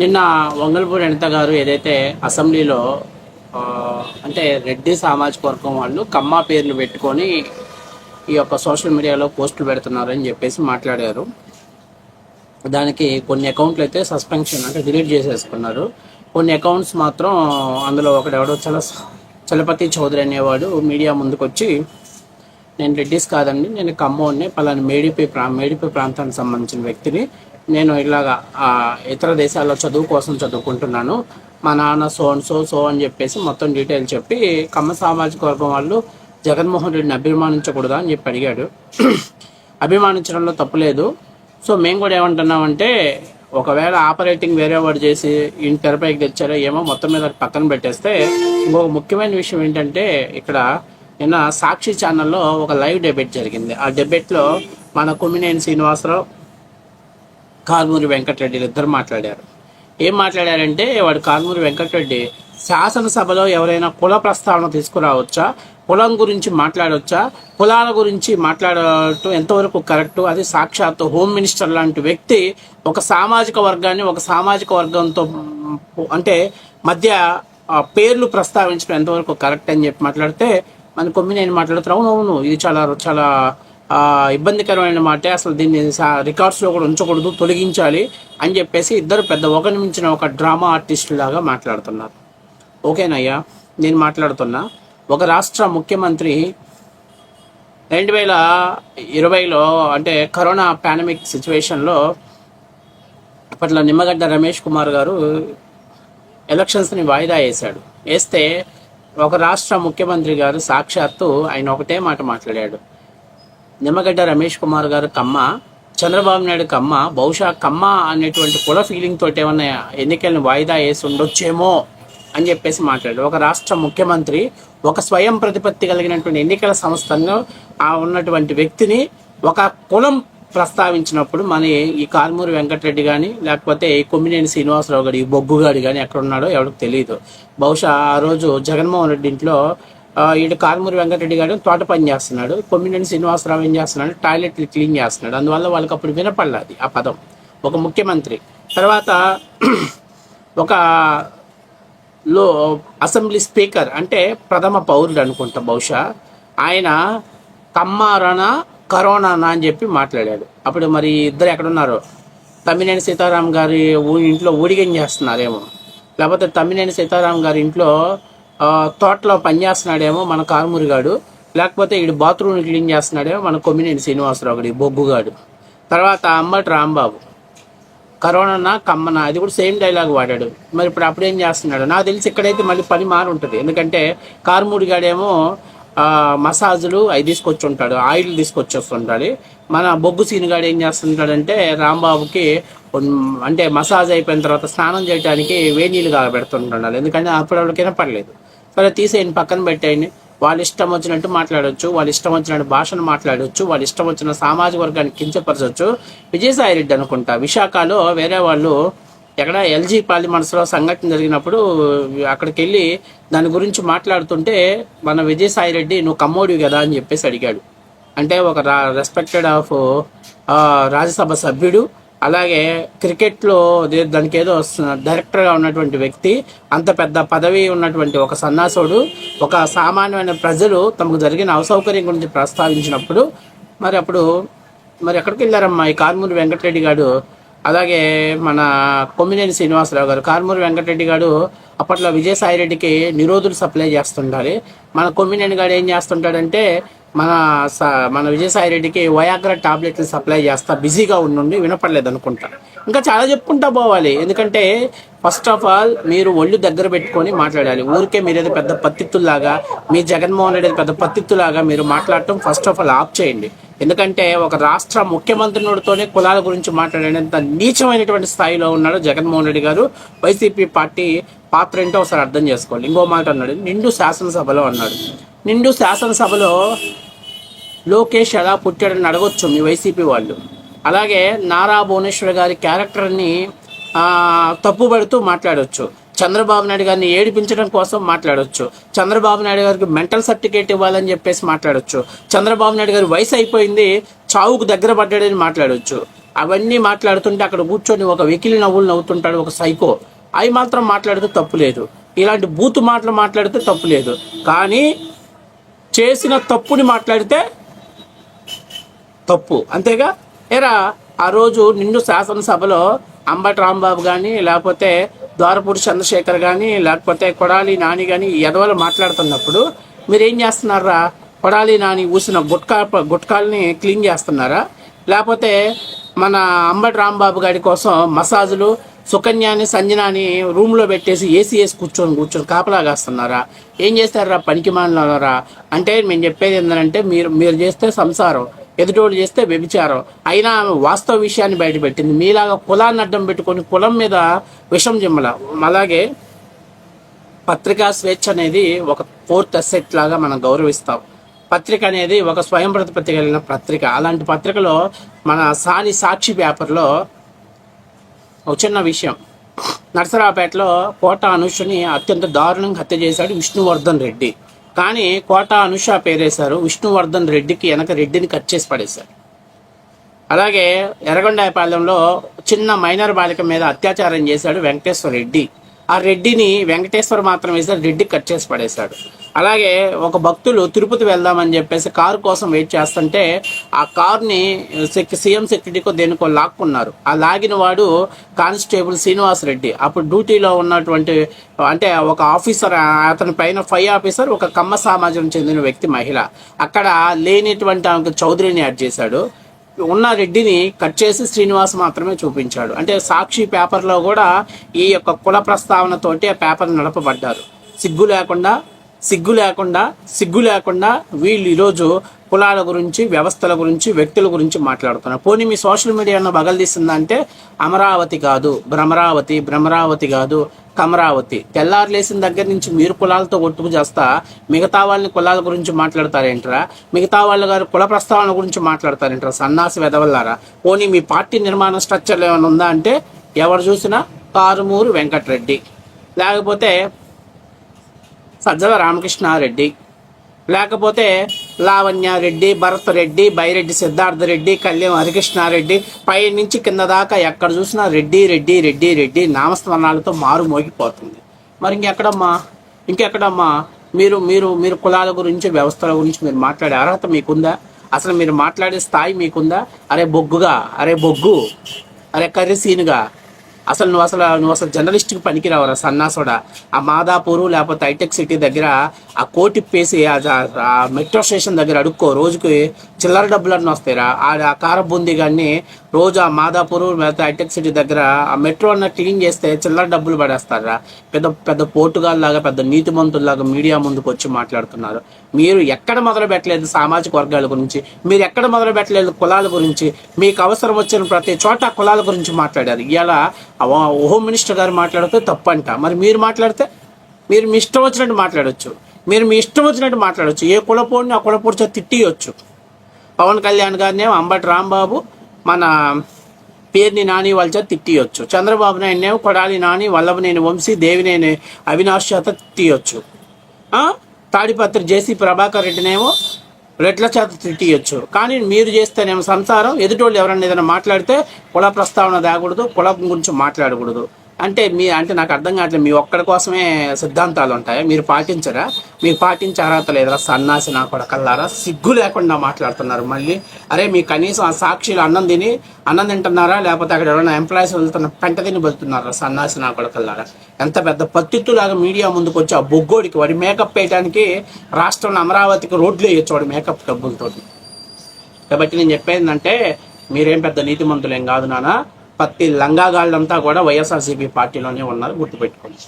నిన్న వంగల్పూర్ అనిత గారు ఏదైతే అసెంబ్లీలో అంటే రెడ్డి సామాజిక వర్గం వాళ్ళు కమ్మా పేర్లు పెట్టుకొని ఈ యొక్క సోషల్ మీడియాలో పోస్టులు పెడుతున్నారని చెప్పేసి మాట్లాడారు. దానికి కొన్ని అకౌంట్లు అయితే సస్పెన్షన్ అంటే డిలీట్ చేసేసుకున్నారు. కొన్ని అకౌంట్స్ మాత్రం అందులో ఒకడెవడో చల చలపతి చౌదరి అనేవాడు మీడియా ముందుకు వచ్చి నేను రెడ్డిస్ కాదండి నేను ఖమ్మంని పలానా మేడిపై ప్రా మేడిపై ప్రాంతానికి సంబంధించిన వ్యక్తిని నేను ఇలాగా ఇతర దేశాల్లో చదువు కోసం చదువుకుంటున్నాను. మా నాన్న సో అండ్ సో సో అని చెప్పేసి మొత్తం డీటెయిల్ చెప్పి కమ్మ సామాజిక వర్గం వాళ్ళు జగన్మోహన్ రెడ్డిని అభిమానించకూడదా? అని చెప్పి అడిగాడు. అభిమానించడంలో తప్పులేదు సో మేము కూడా ఏమంటున్నామంటే ఒకవేళ ఆపరేటింగ్ వేరే వాడు చేసి ఈయన తెరపైకి తెచ్చారో ఏమో మొత్తం మీద పక్కన పెట్టేస్తే ఇంకొక ముఖ్యమైన విషయం ఏంటంటే ఇక్కడ నిన్న సాక్షి ఛానల్లో ఒక లైవ్ డెబేట్ జరిగింది. ఆ డెబేట్లో మన కొమ్మినేని శ్రీనివాసరావు కారుమూరి వెంకటరెడ్డిలు ఇద్దరు మాట్లాడారు. ఏం మాట్లాడారంటే వాడు కారుమూరి వెంకటరెడ్డి శాసనసభలో ఎవరైనా కుల ప్రస్తావన తీసుకురావచ్చా? కులం గురించి మాట్లాడవచ్చా కులాల గురించి మాట్లాడటం ఎంతవరకు కరెక్ట్? అది సాక్షాత్తు హోమ్ మినిస్టర్ లాంటి వ్యక్తి ఒక సామాజిక వర్గాన్ని ఒక సామాజిక వర్గంతో అంటే మధ్య పేర్లు ప్రస్తావించడం ఎంతవరకు కరెక్ట్ అని చెప్పి మాట్లాడితే మన కొమ్మినేని మాట్లాడుతారు అవును అవును ఇది చాలా చాలా ఇబ్బందికరమైన మాటే అసలు దీన్ని రికార్డ్స్లో కూడా ఉంచకూడదు తొలగించాలి అని చెప్పేసి ఇద్దరు పెద్ద ఒకరి మించిన ఒక డ్రామా ఆర్టిస్ట్ లాగా మాట్లాడుతున్నారు. ఓకేనయ్యా నేను మాట్లాడుతున్నా. ఒక రాష్ట్ర ముఖ్యమంత్రి రెండు వేల ఇరవైలో అంటే కరోనా పాండమిక్ సిచ్యువేషన్లో అప్పట్లో నిమ్మగడ్డ రమేష్ కుమార్ గారు ఎలక్షన్స్ని వాయిదా వేశాడు. వేస్తే ఒక రాష్ట్ర ముఖ్యమంత్రి గారు సాక్షాత్తు ఆయన ఒకటే మాట మాట్లాడాడు. నిమ్మగడ్డ రమేష్ కుమార్ గారు కమ్మ చంద్రబాబు నాయుడు కమ్మ బహుశా కమ్మ అనేటువంటి కుల ఫీలింగ్ తోటి ఏమన్నా ఎన్నికలను వాయిదా వేసి ఉండొచ్చేమో అని చెప్పేసి మాట్లాడారు. ఒక రాష్ట్ర ముఖ్యమంత్రి ఒక స్వయం ప్రతిపత్తి కలిగినటువంటి ఎన్నికల సంస్థను ఆ ఉన్నటువంటి వ్యక్తిని ఒక కులం ప్రస్తావించినప్పుడు మన ఈ కాల్మూరి వెంకటరెడ్డి కానీ లేకపోతే ఈ కొమ్మినేని శ్రీనివాసరావు గారు ఈ బొగ్గుగాడు కానీ ఎక్కడ ఉన్నాడో ఎవరికి తెలియదు బహుశా ఆ రోజు జగన్మోహన్ రెడ్డి ఇంట్లో ఈడు కారుమూరి వెంకటరెడ్డి గారు తోట పని చేస్తున్నాడు కొమ్మినేని శ్రీనివాసరావు ఏం చేస్తున్నాడు టాయిలెట్లు క్లీన్ చేస్తున్నాడు. అందువల్ల వాళ్ళకి అప్పుడు వినపడలేదు ఆ పదం. ఒక ముఖ్యమంత్రి. తర్వాత ఒక లో అసెంబ్లీ స్పీకర్ అంటే ప్రథమ పౌరుడు అనుకుంటా బహుశా. ఆయన కమ్మారణ కరోనానా అని చెప్పి మాట్లాడాడు. అప్పుడు మరి ఇద్దరు ఎక్కడున్నారు? తమ్మినేని సీతారాం గారి ఊ- ఇంట్లో ఊడిగం చేస్తున్నారేమో. లేకపోతే తమ్మినేని సీతారాం గారి ఇంట్లో తోటలో పనిచేస్తున్నాడేమో మన కారుమురిగాడు లేకపోతే ఈడు బాత్రూమ్ క్లీన్ చేస్తున్నాడేమో మన కొమ్మినేని శ్రీనివాసరావు గడి ఈ బొగ్గుగాడు తర్వాత అమ్మటి రాంబాబు. కరోనా కమ్మన అది కూడా సేమ్ డైలాగ్ వాడాడు. మరి ఇప్పుడు అప్పుడేం చేస్తున్నాడు? నాకు తెలిసి ఇక్కడైతే మళ్ళీ పని మారుంటుంది. ఎందుకంటే కారుమూడిగాడేమో మసాజులు అవి తీసుకొచ్చి ఉంటాడు ఆయిల్ తీసుకొచ్చి వస్తుంటాడు మన బొగ్గు సీనుగాడు ఏం చేస్తుంటాడంటే రాంబాబుకి అంటే మసాజ్ అయిపోయిన తర్వాత స్నానం చేయడానికి వేడి నీళ్ళు కాగబెడుతుంటాడు. ఎందుకంటే అప్పుడు వాళ్ళకి పర్లేదు సరే తీసేయండి పక్కన పెట్టేయండి వాళ్ళ ఇష్టం వచ్చినట్టు మాట్లాడొచ్చు వాళ్ళ ఇష్టం వచ్చినట్టు భాషను మాట్లాడవచ్చు వాళ్ళ ఇష్టం వచ్చిన సామాజిక వర్గాన్ని కించపరచవచ్చు విజయసాయి రెడ్డి అనుకుంటా. విశాఖలో వేరే వాళ్ళు ఎక్కడ ఎల్జీ పార్లిమెంట్స్లో సంఘటన జరిగినప్పుడు అక్కడికి వెళ్ళి దాని గురించి మాట్లాడుతుంటే మన విజయసాయి రెడ్డి నువ్వు కమ్మోడివి కదా అని చెప్పేసి అడిగాడు. అంటే ఒక రెస్పెక్టెడ్ ఆఫ్ రాజ్యసభ సభ్యుడు అలాగే క్రికెట్లో దానికి ఏదో డైరెక్టర్గా ఉన్నటువంటి వ్యక్తి అంత పెద్ద పదవి ఉన్నటువంటి ఒక సన్నాసుడు ఒక సామాన్యమైన ప్రజలు తమకు జరిగిన అసౌకర్యం గురించి ప్రస్తావించినప్పుడు మరి అప్పుడు మరి ఎక్కడికి వెళ్ళారమ్మా ఈ కార్మూరి వెంకటరెడ్డి గారు? అలాగే మన కొమ్మినేని శ్రీనివాసరావు గారు కార్మూరి వెంకటరెడ్డి గారు అప్పట్లో విజయసాయి రెడ్డికి నిరోధులు సప్లై చేస్తుండాలి. మన కొమ్మినేని గారు ఏం చేస్తుంటాడంటే మన స- మన విజయసాయిరెడ్డికి వయాగ్రా టాబ్లెట్లు సప్లై చేస్తా బిజీగా ఉండి వినపడలేదు అనుకుంటా ఇంకా చాలా చెప్పుకుంటా పోవాలి. ఎందుకంటే ఫస్ట్ ఆఫ్ ఆల్ మీరు ఒళ్ళు దగ్గర పెట్టుకొని మాట్లాడాలి. ఊరికే మీరు ఏదో పెద్ద పత్తిత్తులాగా మీ జగన్మోహన్ రెడ్డి పెద్ద పత్తిత్తులాగా మీరు మాట్లాడటం ఫస్ట్ ఆఫ్ ఆల్ ఆఫ్ చేయండి. ఎందుకంటే ఒక రాష్ట్ర ముఖ్యమంత్రితోనే కులాల గురించి మాట్లాడేంత నీచమైనటువంటి స్థాయిలో ఉన్నాడు జగన్మోహన్ రెడ్డి గారు. వైసీపీ పార్టీ పాత్ర ఏంటో ఒకసారి అర్థం చేసుకోవాలి ఇంకో మాట అన్నాడు. నిండు శాసనసభలో అన్నాడు. నిండు శాసనసభలో లోకేష్ ఎలా పుట్టాడని అడగొచ్చు మీ వైసీపీ వాళ్ళు. అలాగే నారా భువనేశ్వర్ గారి క్యారెక్టర్ని తప్పుబడుతూ తప్పుపడుతూ చంద్రబాబు నాయుడు గారిని ఏడిపించడం కోసం మాట్లాడొచ్చు. చంద్రబాబు నాయుడు గారికి మెంటల్ సర్టిఫికేట్ ఇవ్వాలని చెప్పేసి మాట్లాడొచ్చు. చంద్రబాబు నాయుడు గారి వయసు అయిపోయింది చావుకు దగ్గర పడ్డాడని మాట్లాడవచ్చు అవన్నీ మాట్లాడుతుంటే అక్కడ కూర్చొని ఒక వెకిలి నవ్వులు నవ్వుతుంటాడు ఒక సైకో. అవి మాత్రం మాట్లాడితే తప్పు లేదు. ఇలాంటి బూతు మాటలు మాట్లాడితే తప్పు లేదు. కానీ చేసిన తప్పుని మాట్లాడితే తప్పు. అంతేగా? ఎరా ఆ రోజు నిండు శాసనసభలో అంబటి రాంబాబు కానీ లేకపోతే ద్వారపూడి చంద్రశేఖర్ కానీ లేకపోతే కొడాలి నాని కానీ ఎదవలు మాట్లాడుతున్నప్పుడు మీరు ఏం చేస్తున్నారా? కొడాలి నాని ఊసిన గుట్కా గుట్కాలని క్లీన్ చేస్తున్నారా? లేకపోతే మన అంబటి రాంబాబు గారి కోసం మసాజులు సుకన్యాని సంజనాని రూమ్లో పెట్టేసి ఏసీ వేసి కూర్చొని కూర్చొని కాపలా కాస్తున్నారా? ఏం చేస్తారా? పనికి మాలినారా అంటే మేము చెప్పేది ఏంటంటే మీరు మీరు చేస్తే సంసారం. ఎదుటోడు చేస్తే వ్యభిచారం. అయినా ఆమె వాస్తవ విషయాన్ని బయటపెట్టింది. మీలాగా కులాన్ని అడ్డం పెట్టుకొని కులం మీద విషం జిమ్మల. అలాగే పత్రికా స్వేచ్ఛ అనేది ఒక ఫోర్త్ అసెట్ లాగా మనం గౌరవిస్తాం. పత్రిక అనేది ఒక స్వయం ప్రతిపత్తి కలిగిన పత్రిక. అలాంటి పత్రికలో మన సాని సాక్షి పేపర్లో ఒక చిన్న విషయం. నరసరావుపేటలో కోట అనుషుని అత్యంత దారుణంగా హత్య చేశాడు విష్ణువర్ధన్ రెడ్డి. కానీ కోట అనుష పేరేశారు. విష్ణువర్ధన్ రెడ్డికి వెనక రెడ్డిని కట్ చేసి పడేశారు. అలాగే ఎర్రగొండాయపాలెంలో చిన్న మైనర్ బాలిక మీద అత్యాచారం చేశాడు వెంకటేశ్వర రెడ్డి. ఆ రెడ్డిని వెంకటేశ్వర మాత్రం వేశారు రెడ్డి కట్ చేసి పడేశాడు. అలాగే ఒక భక్తులు తిరుపతి వెళ్దామని చెప్పేసి కారు కోసం వెయిట్ చేస్తుంటే ఆ కారుని సెక్ సీఎం సెక్యూరిటీకో దేనికో లాక్కున్నారు. ఆ లాగిన వాడు కానిస్టేబుల్ శ్రీనివాస్ రెడ్డి. అప్పుడు డ్యూటీలో ఉన్నటువంటి అంటే ఒక ఆఫీసర్ అతని పైన ఫై ఆఫీసర్ ఒక కమ్మ సమాజం చెందిన వ్యక్తి మహిళ. అక్కడ లేనిటువంటి ఆమెకు చౌదరిని యాడ్ చేశాడు. ఉన్న రెడ్డిని కట్ చేసి శ్రీనివాస్ మాత్రమే చూపించాడు. అంటే సాక్షి పేపర్లో కూడా ఈ యొక్క కుల ప్రస్తావనతోటి ఆ పేపర్ నడపబడ్డారు. సిగ్గు లేకుండా సిగ్గు లేకుండా సిగ్గు లేకుండా వీళ్ళు ఈరోజు కులాల గురించి వ్యవస్థల గురించి వ్యక్తుల గురించి మాట్లాడుతున్నారు. పోనీ మీ సోషల్ మీడియాను బగల్దీసిందంటే అమరావతి కాదు భ్రమరావతి భ్రమరావతి కాదు కమరావతి. తెల్లారు లేసిన దగ్గర నుంచి మీరు కులాలతో ఒట్టుకు చేస్తా మిగతా వాళ్ళని కులాల గురించి మాట్లాడతారేంట్రా? మిగతా వాళ్ళ గారు కుల ప్రస్తావన గురించి మాట్లాడతారేంట్రా? సన్నాసి వెదవల్లారా? పోనీ మీ పార్టీ నిర్మాణ స్ట్రక్చర్ ఏమైనా ఉందా అంటే ఎవరు చూసినా కారుమూరు వెంకటరెడ్డి. లేకపోతే సజ్జల రామకృష్ణారెడ్డి. లేకపోతే లావణ్య రెడ్డి భరత్ రెడ్డి బైరెడ్డి సిద్ధార్థ రెడ్డి కళ్యాణ్ హరికృష్ణారెడ్డి పై నుంచి కింద దాకా ఎక్కడ చూసినా రెడ్డి రెడ్డి రెడ్డి రెడ్డి నామస్మరణాలతో మారు మోగిపోతుంది. మరి ఇంకెక్కడమ్మా? ఇంకెక్కడమ్మా? మీరు మీరు మీరు కులాల గురించి వ్యవస్థల గురించి మీరు మాట్లాడే అర్హత మీకుందా? అసలు మీరు మాట్లాడే స్థాయి మీకుందా? అరే బొగ్గుగా అరే బొగ్గు అరే కర్రీ సీనుగా అసలు నువ్వు అసలు నువ్వు అసలు జర్నలిస్ట్కి పనికిరావరా సన్నాసుడా. ఆ మాదాపూరు లేకపోతే హైటెక్ సిటీ దగ్గర ఆ కోటిప్పేసి పేసి ఆ మెట్రో స్టేషన్ దగ్గర అడుక్కో రోజుకి చిల్లర డబ్బులన్నీ వస్తాయిరా. ఆ ఆ కార బూందీ కానీ రోజు ఆ మాదాపూరు లేకపోతే హైటెక్ సిటీ దగ్గర ఆ మెట్రో అన్న క్లీన్ చేస్తే చిల్లర డబ్బులు పడేస్తారా? పెద్ద పెద్ద పోటుగాల్ లాగా పెద్ద నీతిమంతుల్లాగా మీడియా ముందుకు వచ్చి మాట్లాడుతున్నారు. మీరు ఎక్కడ మొదలు పెట్టలేదు సామాజిక వర్గాల గురించి మీరు ఎక్కడ మొదలు పెట్టలేదు కులాల గురించి మీకు అవసరం వచ్చిన ప్రతి చోట కులాల గురించి మాట్లాడారు. ఇలా హోమ్ మినిస్టర్ గారు మాట్లాడితే తప్పంట. మరి మీరు మాట్లాడితే? మీరు మీ ఇష్టం వచ్చినట్టు మాట్లాడచ్చు. మీరు మీ ఇష్టం వచ్చినట్టు మాట్లాడొచ్చు. ఏ కులపోడిని ఆ కులపోడి తిట్టియొచ్చు. పవన్ కళ్యాణ్ గారినే అంబటి రాంబాబు మన పేరుని నాని వాళ్ళ చేత తిట్టియొచ్చు. చంద్రబాబు నాయుడు కొడాలి నాని వల్లభనేని వంశీ దేవినేని అవినాష్ చేత తిట్టియొచ్చు. తాడిపత్రి జేసీ ప్రభాకర్ రెడ్డినేమో రెట్ల చేత తిట్టియొచ్చు. కానీ మీరు చేస్తేనేమో సంసారం ఎదుటోళ్ళు ఎవరన్నా ఏదైనా మాట్లాడితే కుల ప్రస్తావన తేకూడదు కులం గురించి మాట్లాడకూడదు. అంటే మీ అంటే నాకు అర్థం కావట్లేదు. మీ ఒక్కడి కోసమే సిద్ధాంతాలు ఉంటాయా? మీరు పాటించరా? మీరు పాటించే అర్హత లేదురా సన్నాసి నా కొడకల్లారా సిగ్గు లేకుండా మాట్లాడుతున్నారు మళ్ళీ. అరే మీ కనీసం ఆ సాక్షిలు అన్నం తిని అన్నం తింటున్నారా? లేకపోతే అక్కడ ఎవరైనా ఎంప్లాయీస్ వెళ్తున్న పెంట తిని వెళ్తున్నారా సన్నాసి నా కొడకల్లారా ఎంత పెద్ద పత్తిత్తులాగా మీడియా ముందుకు వచ్చి ఆ బొగ్గోడికి వాడి మేకప్ వేయడానికి రాష్ట్రంలో అమరావతికి రోడ్లు వేయొచ్చు మేకప్ డబ్బులతోటి. కాబట్టి నేను చెప్పేది ఏంటంటే మీరేం పెద్ద నీతిమంతులేం కాదు నాన్న. ప్రతి లంగాగాళ్ళంతా కూడా వైఎస్ఆర్సీపీ పార్టీలోనే ఉన్నారు గుర్తుపెట్టుకోండి.